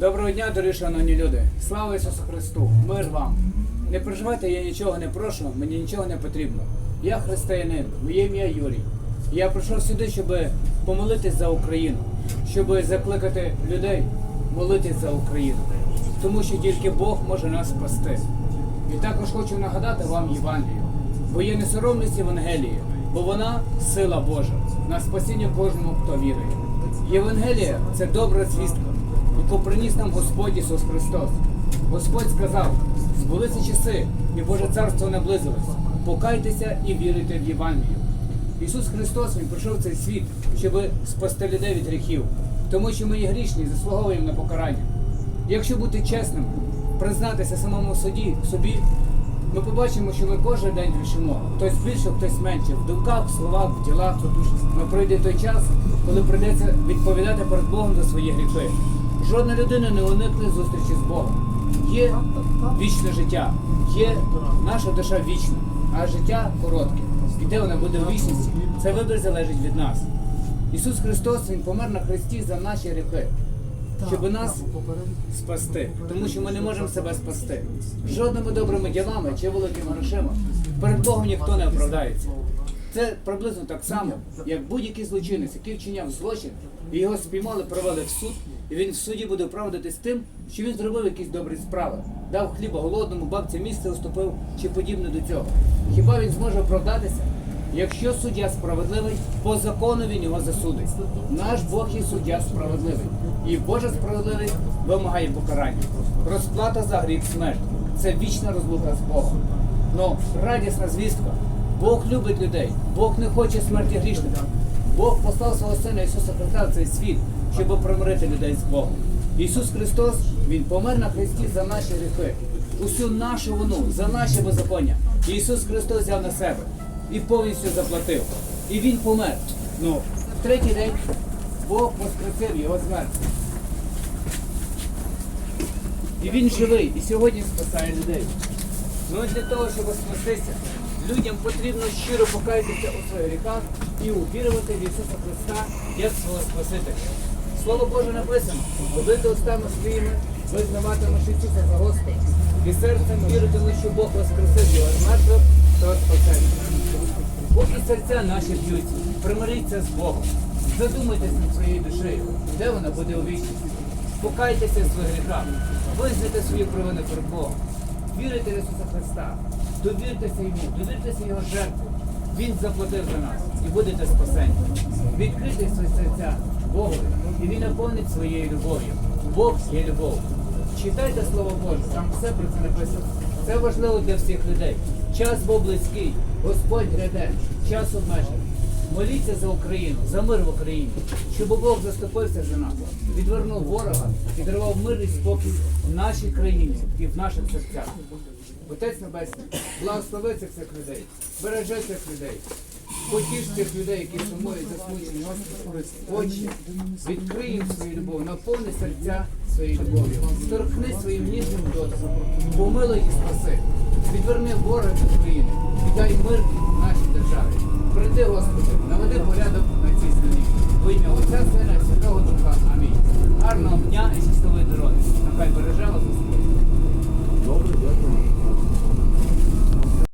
Доброго дня, дорогі шановні люди! Слава Ісусу Христу! Мир вам! Не переживайте, я нічого не прошу, мені нічого не потрібно. Я християнин, моє ім'я Юрій. Я прийшов сюди, щоб помолитись за Україну, щоб закликати людей молитись за Україну. Тому що тільки Бог може нас спасти. І також хочу нагадати вам Євангелію, бо є не соромність Євангелії, бо вона сила Божа на спасіння кожному, хто вірує. Євангелія це добра звістка, яку приніс нам Господь Ісус Христос. Господь сказав: збулися часи, і Боже царство наблизилось. Покайтеся і вірите в Євангелію. Ісус Христос Він прийшов в цей світ, щоб спасти людей від гріхів, тому що ми є грішні, заслуговуємо на покарання. Якщо бути чесним, признатися самому суді, собі, ми побачимо, що ми кожен день грішимо. Хтось більше, хтось менше. В думках, в словах, в ділах. Но прийде той час, коли прийдеться відповідати перед Богом за свої гріхи. Жодна людина не уникне зустрічі з Богом. Є вічне життя, є наша душа вічна, а життя коротке. І де вона буде у вічності, це вибір залежить від нас. Ісус Христос Він помер на Христі за наші гріхи, щоб нас спасти, тому що ми не можемо себе спасти. Жодними добрими ділами чи великими грошима перед Богом ніхто не оправдається. Це приблизно так само, як будь-який злочинець, який вчиняв злочин, і його спіймали, провели в суд, і він в суді буде оправдатись тим, що він зробив якісь добрі справи, дав хліба голодному, бабці місце уступив чи подібне до цього. Хіба він зможе оправдатися? Якщо суддя справедливий, по закону він його засудить. Наш Бог є суддя справедливий. І Божа справедливість вимагає покарання. Розплата за гріх смерть. Це вічна розлука з Богом. Ну, радісна звістка. Бог любить людей, Бог не хоче смерті грішника. Бог послав свого Сина Ісуса Христа в цей світ, щоб примирити людей з Богом. Ісус Христос, Він помер на Христі за наші гріхи, усю нашу вину, за наші беззаконня. Ісус Христос взяв на себе і повністю заплатив. І Він помер. Ну, в третій день Бог воскресив його смерть. І він живий, і сьогодні спасає людей. Ну для того, щоб спастися, людям потрібно щиро покаятися у своїх гріхах і увірувати в Ісуса Христа як свого Спасителя. Слово Боже написано, говорити устами своїми, визнаватимеш Ісуса за Господа, і серцем віритимеш, що Бог воскресив його з мертвих, то спасеться. Поки серця наші б'ються, примиріться з Богом, задумайтесь над своєю душею, де вона буде у вічності. Покайтеся в своїх гріхах, визнайте свої провини перед Богом. Вірите в Ісуса Христа, довіртеся йому, довіртеся Його жертві. Він заплатив за нас і будете спасені. Відкрийте свої серця Богу, і Він наповнить своєю любов'ю. Бог є любов. Читайте Слово Боже, там все про це написано. Це важливо для всіх людей. Час був близький, Господь гряде, час обмежений. Моліться за Україну, за мир в Україні, щоб Бог заступився за нас, відвернув ворога і дарував мир і спокій в нашій країні і в наших серцях. Отець Небесний, благослови цих цих людей, бережи цих людей, потіш цих людей, які сумують засмучені Господи, очі, відкрий їм свою любов, наповни серця своєю любов'ю, торкни своїм ніжним дотиком, помилуй і спаси, відверни ворога від України, і дай мир нашій державі. Прийди, Господи, наведи порядок на цій землі. Во ім'я Отця Сина.